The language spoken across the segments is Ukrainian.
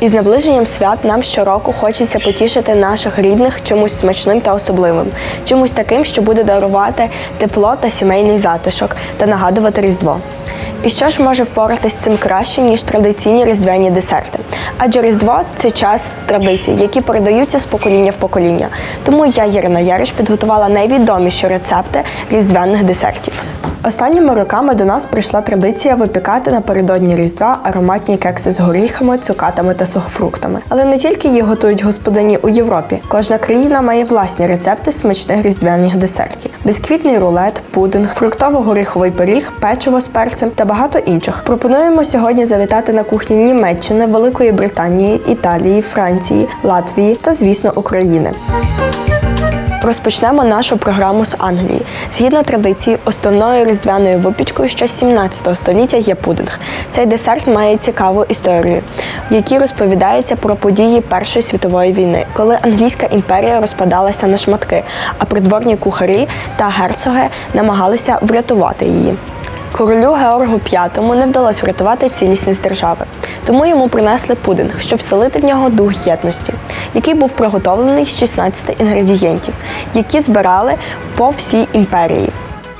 Із наближенням свят нам щороку хочеться потішити наших рідних чимось смачним та особливим, чимось таким, що буде дарувати тепло та сімейний затишок та нагадувати Різдво. І що ж може впоратись цим краще, ніж традиційні різдвяні десерти? Адже Різдво це час традицій, які передаються з покоління в покоління. Тому я, Ірина Яриш, підготувала найвідоміші рецепти різдвяних десертів. Останніми роками до нас прийшла традиція випікати напередодні Різдва ароматні кекси з горіхами, цукатами та сухофруктами. Але не тільки їх готують господині у Європі. Кожна країна має власні рецепти смачних різдвяних десертів: бісквітний рулет, пудинг, фруктово-горіховий пиріг, печиво з перцем та багато інших. Пропонуємо сьогодні завітати на кухні Німеччини, Великої Британії, Італії, Франції, Латвії та, звісно, України. Розпочнемо нашу програму з Англії. Згідно традиції, основною різдвяною випічкою ще з 17 століття є пудинг. Цей десерт має цікаву історію, в якій розповідається про події Першої світової війни, коли англійська імперія розпадалася на шматки, а придворні кухарі та герцоги намагалися врятувати її. Королю Георгу V не вдалося врятувати цілісність держави, тому йому принесли пудинг, щоб вселити в нього дух єдності, який був приготовлений з 16 інгредієнтів, які збирали по всій імперії.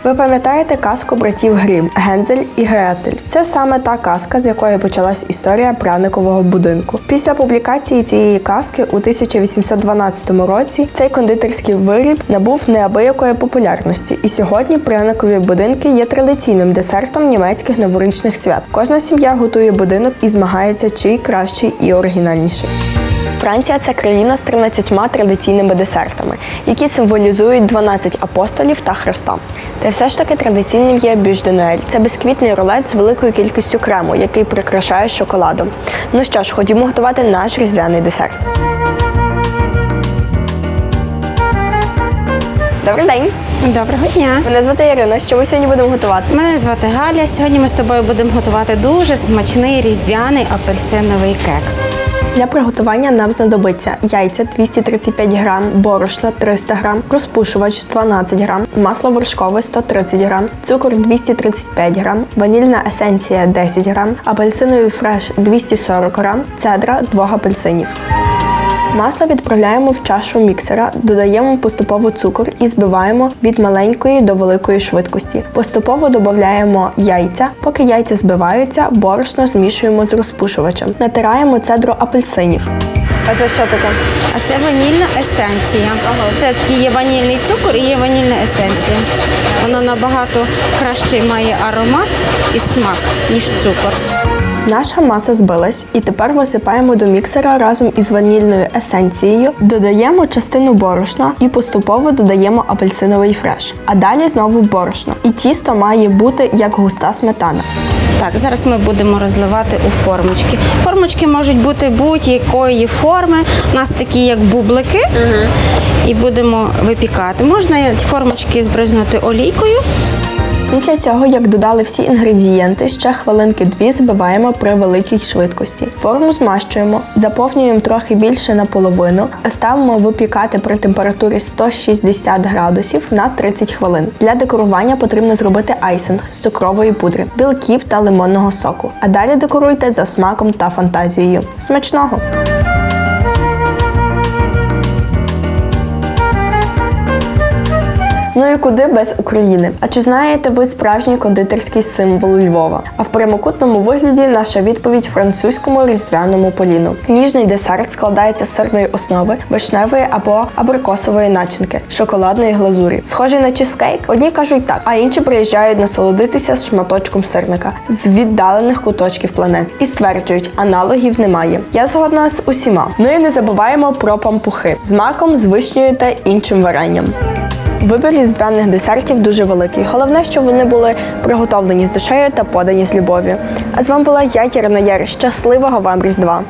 Ви пам'ятаєте казку братів Грім Гензель і Гретель? Це саме та казка, з якої почалась історія пряникового будинку. Після публікації цієї казки у 1812 році цей кондитерський виріб набув неабиякої популярності, і сьогодні пряникові будинки є традиційним десертом німецьких новорічних свят. Кожна сім'я готує будинок і змагається, чий кращий і оригінальніший. Франція це країна з 13 традиційними десертами, які символізують 12 апостолів та Христа. Та все ж таки традиційним є бюжденуель. Це бісквітний рулет з великою кількістю крему, який прикрашає шоколадом. Ну що ж, ходімо готувати наш різдвяний десерт. Добрий день! Доброго дня. Мене звати Ірина. Що ми сьогодні будемо готувати? Мене звати Галя. Сьогодні ми з тобою будемо готувати дуже смачний різдвяний апельсиновий кекс. Для приготування нам знадобиться яйця 235 грам, борошно 300 грам, розпушувач 12 грам, масло вершкове 130 грам, цукор 235 грам, ванільна есенція 10 грам, апельсиновий фреш 240 грам, цедра 2 апельсинів. Масло відправляємо в чашу міксера, додаємо поступово цукор і збиваємо від маленької до великої швидкості. Поступово додаємо яйця. Поки яйця збиваються, борошно змішуємо з розпушувачем. Натираємо цедру апельсинів. А це що таке? А це ванільна есенція. Це такий є ванільний цукор і є ванільна есенція. Воно набагато кращий має аромат і смак, ніж цукор. Наша маса збилась, і тепер висипаємо до міксера разом із ванільною есенцією, додаємо частину борошна і поступово додаємо апельсиновий фреш. А далі знову борошно. І тісто має бути як густа сметана. Так, зараз ми будемо розливати у формочки. Формочки можуть бути будь-якої форми. У нас такі як бублики. І будемо випікати. Можна формочки збризнути олійкою. Після цього, як додали всі інгредієнти, ще хвилинки дві збиваємо при великій швидкості. Форму змащуємо, заповнюємо трохи більше наполовину, ставимо випікати при температурі 160 градусів на 30 хвилин. Для декорування потрібно зробити айсинг з цукрової пудри, білків та лимонного соку. А далі декоруйте за смаком та фантазією. Смачного! Ну і куди без України? А чи знаєте ви справжній кондитерський символ Львова? А в прямокутному вигляді наша відповідь французькому різдвяному поліну. Ніжний десерт складається з сирної основи, вишневої або абрикосової начинки, шоколадної глазурі. Схожий на чизкейк? Одні кажуть так, а інші приїжджають насолодитися з шматочком сирника з віддалених куточків планет і стверджують, аналогів немає. Я згодна з усіма. Ну і не забуваємо про пампухи з маком, з вишнею та іншим варенням. Вибір різдвяних десертів дуже великий. Головне, щоб вони були приготовлені з душею та подані з любов'ю. А з вами була я, Ярина Яр. Щасливого вам Різдва!